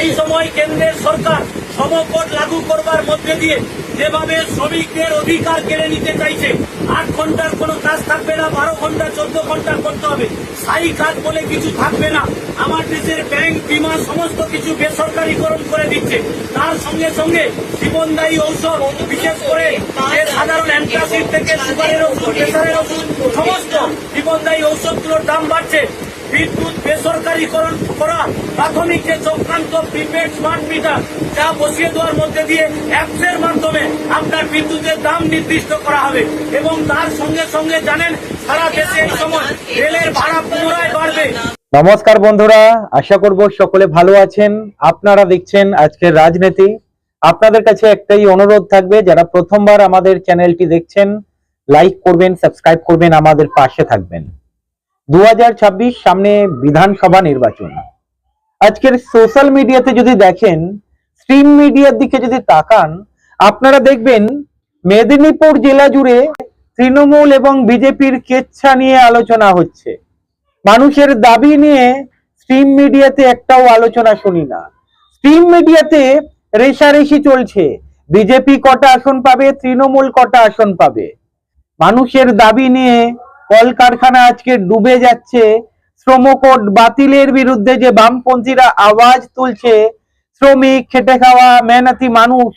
এই সময় কেন্দ্রের সরকার সমকট লাগু করবার মধ্যে দিয়ে যেভাবে শ্রমিকদের অধিকার কেড়ে নিতে চাইছে, আট ঘণ্টার কোনো কাজ থাকবে না, বারো ঘণ্টা, চোদ্দ ঘণ্টা করতে হবে। স্থায়ী কাজ বলে কিছু থাকবে না। আমার দেশের ব্যাংক, বিমা, সমস্ত কিছু বেসরকারীকরণ করে দিচ্ছে। তার সঙ্গে সঙ্গে জীবনদায়ী ঔষধ, বিশেষ করে সাধারণ অ্যান্টাসিড থেকে সুগারের ওষুধ, প্রেসারের ওষুধ, সমস্ত জীবনদায়ী ঔষধগুলোর দাম বাড়ছে। বিদ্যুৎ বেসরকারীকরণ করা প্রাথমিক যে চক্রান্ত প্রিপেড স্মার্ট মিটার যা বসিয়ে দেওয়ার মধ্যে দিয়ে অ্যাপসের মাধ্যমে আপনার বিদ্যুতের দাম নির্দিষ্ট করা হবে। এবং তার সঙ্গে সঙ্গে জানেন, সারা দেশে এই সময় রেলের ভাড়া পুনরায় বাড়বে। নমস্কার বন্ধুরা, আশা করব সকলে ভালো আছেন। আপনারা দেখছেন আজকের রাজনীতি। আপনাদের কাছে একটাই অনুরোধ থাকবে, যারা প্রথমবার আমাদের চ্যানেলটি দেখছেন লাইক করবেন সাবস্ক্রাইব করবেন, আমাদের পাশে থাকবেন। দুহাজার ছাব্বিশ সামনে বিধানসভা নির্বাচন। আজকের সোশ্যাল মিডিয়াতে যদি দেখেন স্ট্রিম মিডিয়ার দিকে যদি তাকান, আপনারা দেখবেন মেদিনীপুর জেলা জুড়ে তৃণমূল এবং বিজেপির কেচ্ছা নিয়ে আলোচনা হচ্ছে। মানুষের দাবি নিয়ে স্ট্রিম মিডিয়াতে একটাও আলোচনা শুনি না। স্ট্রিম মিডিয়াতে রেশারেশি চলছে। বিজেপি কটা আসন পাবে, তৃণমূল কটা আসন পাবে? মানুষের দাবি নিয়ে কলকারখানা আজকে ডুবে যাচ্ছে। শ্রমকোড বাতিলের বিরুদ্ধে যে বামপন্থীরা আওয়াজ তুলছে, শ্রমিক, খেটে খাওয়া, মেহনতি মানুষ,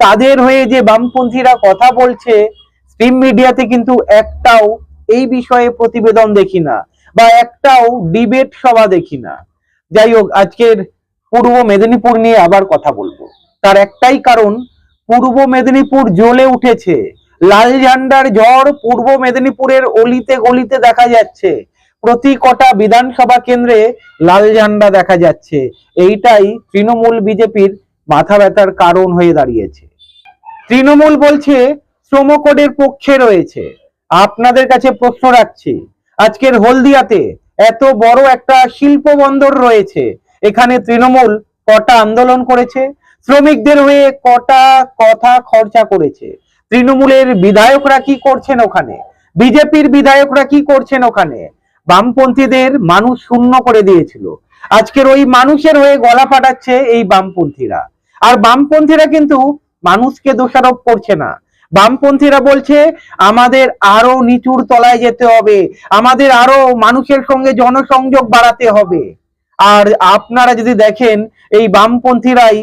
তাদের হয়ে যে বামপন্থীরা কথা বলছে, স্ট্রিম মিডিয়াতে কিন্তু একটাও এই বিষয়ে প্রতিবেদন দেখি না, বা একটাও ডিবেট সভা দেখি না। যাই হোক, আজকের পূর্ব মেদিনীপুর নিয়ে আবার কথা বলব। তার একটাই কারণ, পূর্ব মেদিনীপুর জ্বলে উঠেছে। লাল ঝান্ডার ঝড় পূর্ব মেদিনীপুরের অলিতে গলিতে দেখা যাচ্ছে। প্রতি কটা বিধানসভা কেন্দ্রে লাল ঝান্ডা দেখা যাচ্ছে। এইটাই তৃণমূল বিজেপির মাথা ব্যথার কারণ হয়ে দাঁড়িয়েছে। তৃণমূল বলছে, শ্রম কোডের পক্ষে রয়েছে। আপনাদের কাছে প্রশ্ন রাখছি, আজকের হলদিয়াতে এত বড় একটা শিল্প বন্দর রয়েছে, এখানে তৃণমূল কটা আন্দোলন করেছে? শ্রমিকদের হয়ে কটা কথা খরচা করেছে? তৃণমূলের বিধায়করা কি করছেন ওখানে? বিজেপির বিধায়করা কি করছেন ওখানে? বামপন্থীদের মানুষ শূন্য করে দিয়েছিল। আজকের ওই মানুষের হয়ে গলা ফাটাচ্ছে এই বামপন্থীরা। আর বামপন্থীরা কিন্তু মানুষকে দোষারোপ করছে না। বামপন্থীরা বলছে, আমাদের আরও নিচুর তলায় যেতে হবে। আমাদের আরও মানুষের সঙ্গে জনসংযোগ বাড়াতে হবে। আর আপনারা যদি দেখেন, এই বামপন্থীরাই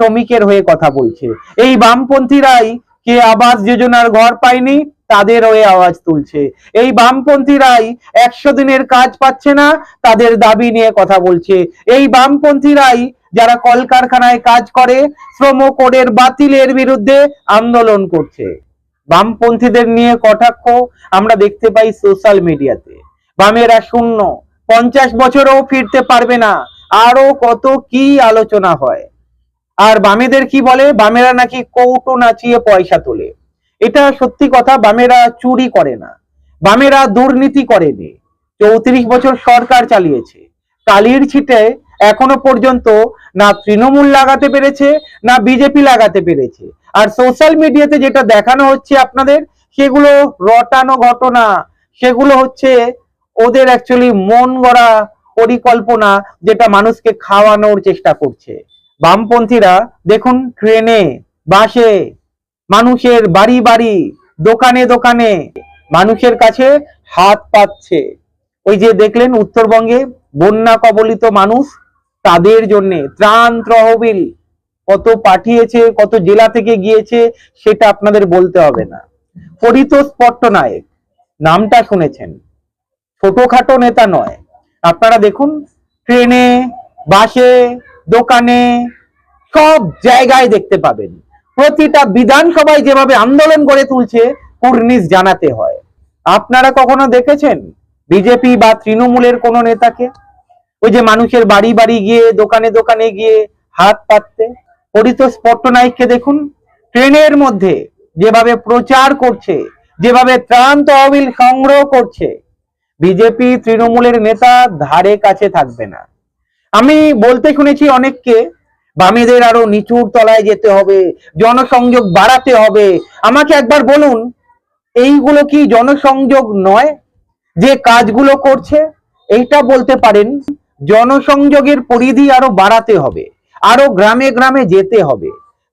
শ্রমিকের হয়ে কথা বলছে। এই বামপন্থীরাই কে আবাস যোজনার ঘর পায়নি, তাদের ওই আওয়াজ তুলছে। এই বামপন্থীরাই একশো দিনের কাজ পাচ্ছে না, তাদের দাবি নিয়ে কথা বলছে। এই বামপন্থীরাই যারা কলকারখানায় কাজ করে, শ্রম কোডের বাতিলের বিরুদ্ধে আন্দোলন করছে। বামপন্থীদের নিয়ে কটাক্ষ আমরা দেখতে পাই সোশ্যাল মিডিয়াতে। বামেরা শূন্য, পঞ্চাশ বছরও ফিরতে পারবে না। আরও কত কি আলোচনা হয়। আর বামেদের কি বলে? বামেরা নাকি কৌটো নাচিয়ে পয়সা তোলে। এটা সত্যি কথা, বামেরা চুরি করে না। বামেরা দুর্নীতি করেনি। চৌত্রিশ বছর সরকার চালিয়েছে। কালির ছিটে এখনও পর্যন্ত না তৃণমূল লাগাতে পেরেছে, না বিজেপি লাগাতে পেরেছে। আর সোশ্যাল মিডিয়াতে যেটা দেখানো হচ্ছে আপনাদের, সেগুলো রটানো ঘটনা। সেগুলো হচ্ছে ওদের অ্যাকচুয়ালি মন গড়া পরিকল্পনা, যেটা মানুষকে খাওয়ানোর চেষ্টা করছে। বামপন্থীরা দেখুন ট্রেনে, বাসে, মানুষের বাড়ি বাড়ি, দোকানে দোকানে মানুষের কাছে হাত পাচ্ছে ওই যে দেখলেন উত্তরবঙ্গে বন্যা কবলিত মানুষ তাদের জন্য ত্রাণ তহবিল কত পাঠিয়েছে, কত জেলা থেকে গিয়েছে সেটা আপনাদের বলতে হবে না। পরিতোষ পট্টনায়ক নামটা শুনেছেন। ছোটখাটো নেতা নয়। আপনারা দেখুন, ট্রেনে, বাসে দোকানে সব জায়গায় দেখতে পাবেন। প্রতিটা বিধানসভায় যেভাবে আন্দোলন করে তুলছে, কুর্নিশ জানাতে হয়। আপনারা কখনো দেখেছেন বিজেপি বা তৃণমূলের কোন নেতাকে? ওই যে মানুষের বাড়ি বাড়ি গিয়ে, দোকানে দোকানে গিয়ে হাত পাততে? পরিতোষ পট্টনায়ককে দেখুন, ট্রেনের মধ্যে যেভাবে প্রচার করছে, যেভাবে ত্রাণ তহবিল সংগ্রহ করছে, বিজেপি তৃণমূলের নেতা ধারে কাছে থাকবে না। আমি বলতে শুনেছি অনেককে, বামেদের আরও নিচুর তলায় যেতে হবে, জনসংযোগ বাড়াতে হবে। আমাকে একবার বলুন, এইগুলো কি জনসংযোগ নয় যে কাজগুলো করছে? এইটা বলতে পারেন, জনসংযোগের পরিধি আরও বাড়াতে হবে, আরও গ্রামে গ্রামে যেতে হবে।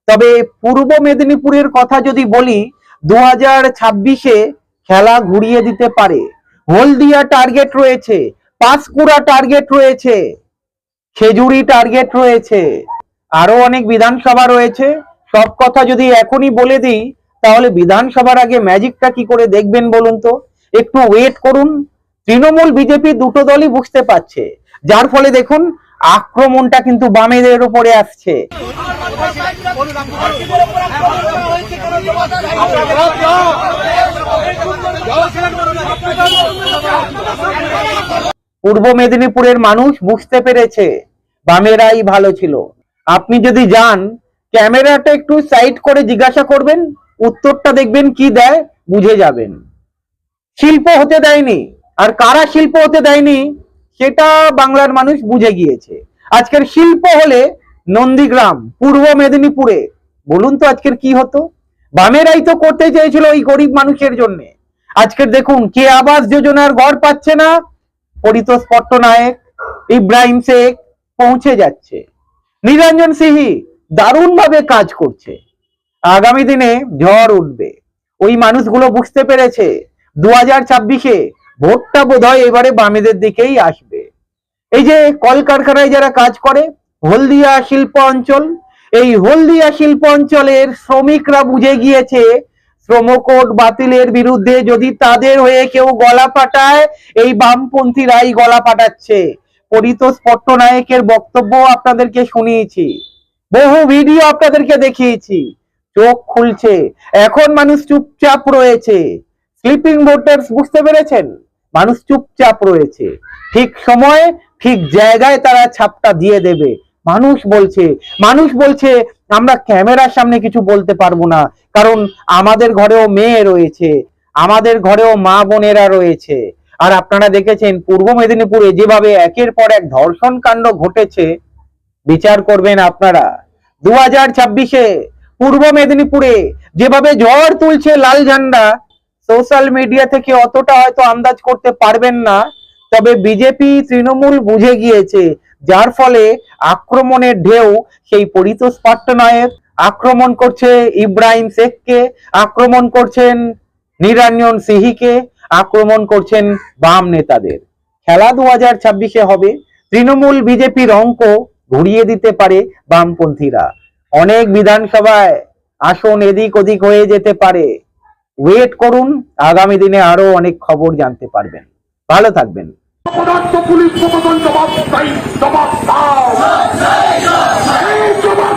তবে পূর্ব মেদিনীপুরের কথা যদি বলি দু হাজার ছাব্বিশে খেলা ঘুরিয়ে দিতে পারে। হলদিয়া টার্গেট রয়েছে, পাঁশকুড়া টার্গেট রয়েছে। খেজুরি টার্গেট রয়েছে। আরও অনেক বিধানসভা রয়েছে। সব কথা যদি এখনই বলে দিই, তাহলে বিধানসভার আগে ম্যাজিকটা কি করে দেখবেন বলুন তো? একটু ওয়েট করুন। তৃণমূল বিজেপি দুটো দলই বুঝতে পারছে। যার ফলে দেখুন, আক্রমণটা কিন্তু বামেদের উপরে আসছে। পূর্ব মেদিনীপুরের মানুষ বুঝতে পেরেছে, বামেরাই ভালো ছিল। আপনি যদি যান, ক্যামেরাটা একটু সাইড করে জিজ্ঞাসা করবেন, উত্তরটা দেখবেন কি দেয়, বুঝে যাবেন। শিল্প হতে দেয়নি, আর কারা শিল্প হতে দেয়নি, সেটা বাংলার মানুষ বুঝে গিয়েছে। আজকের শিল্প হলে নন্দীগ্রাম, পূর্ব মেদিনীপুরে। বলুন তো আজকের কি হতো? বামেরাই তো করতে চেয়েছিল ওই গরিব মানুষের জন্য। আজকের দেখুন, কে আবাস যোজনার ঘর পাচ্ছে না পরিতোষ পট্টনায়ক, ইব্রাহিম শেখ পৌঁছে যাচ্ছে। নিরঞ্জন সিহি দারুণ ভাবে কাজ করছে। আগামী দিনে ঝড় উঠবে। ওই মানুষগুলো বুঝতে পেরেছে দু হাজার ছাব্বিশে ভোটটা বোধ হয় এবারে বামেদের দিকেই আসবে। এই যে কলকারখানায় যারা কাজ করে, হলদিয়া শিল্প অঞ্চল, এই হলদিয়া শিল্প অঞ্চলের শ্রমিকরা বুঝে গিয়েছে শ্রমকোড বাতিলের বিরুদ্ধে যদি তাদের হয়ে কেউ গলা পাঠায় এই বামপন্থীরাই গলা পাঠাচ্ছে পরিতোষ পট্টনায়কের বক্তব্য আপনাদেরকে শুনিয়েছি। বহু ভিডিও আপনাদেরকে দেখিয়েছি। চোখ খুলছে। এখন মানুষ চুপচাপ রয়েছে। স্লিপিং ভোটার্স বুঝতে পেরেছেন? মানুষ চুপচাপ রয়েছে। ঠিক সময়ে, ঠিক জায়গায় তারা ছাপটা দিয়ে দেবে। মানুষ বলছে মানুষ বলছে, আমরা ক্যামেরার সামনে কিছু বলতে পারব না, কারণ আমাদের ঘরেও মেয়ে রয়েছে, আমাদের ঘরেও মা বোনেরা রয়েছে। আর আপনারা দেখেছেন, পূর্ব মেদিনীপুরে যেভাবে একের পর এক ধর্ষণ কাণ্ড ঘটেছে, বিচার করবেন আপনারা। দু হাজার ছাব্বিশে পূর্ব মেদিনীপুরে যেভাবে ঝড় তুলছে লাল ঝান্ডা, সোশ্যাল মিডিয়া থেকে অতটা হয়তো আন্দাজ করতে পারবেন না, তবে বিজেপি, তৃণমূল বুঝে গিয়েছে যার ফলে আক্রমণের ঢেউ সেই পরিতোষ পট্টনায়ক আক্রমণ করছে ইব্রাহিম শেখকে, আক্রমণ করছেন নিরঞ্জন সিহিকে, আক্রমণ করছেন বাম নেতাদের। খেলা দু হাজার ছাব্বিশে হবে। তৃণমূল বিজেপির অঙ্ক ঘুরিয়ে দিতে পারে বামপন্থীরা। অনেক বিধানসভায় আসন এদিক ওদিক হয়ে যেতে পারে। ওয়েট করুন, আগামী দিনে আরও অনেক খবর জানতে পারবেন। ভালো থাকবেন। পদার্থ পুলিশ প্রশাসন জবাব চাই জবাব দাও। জবাব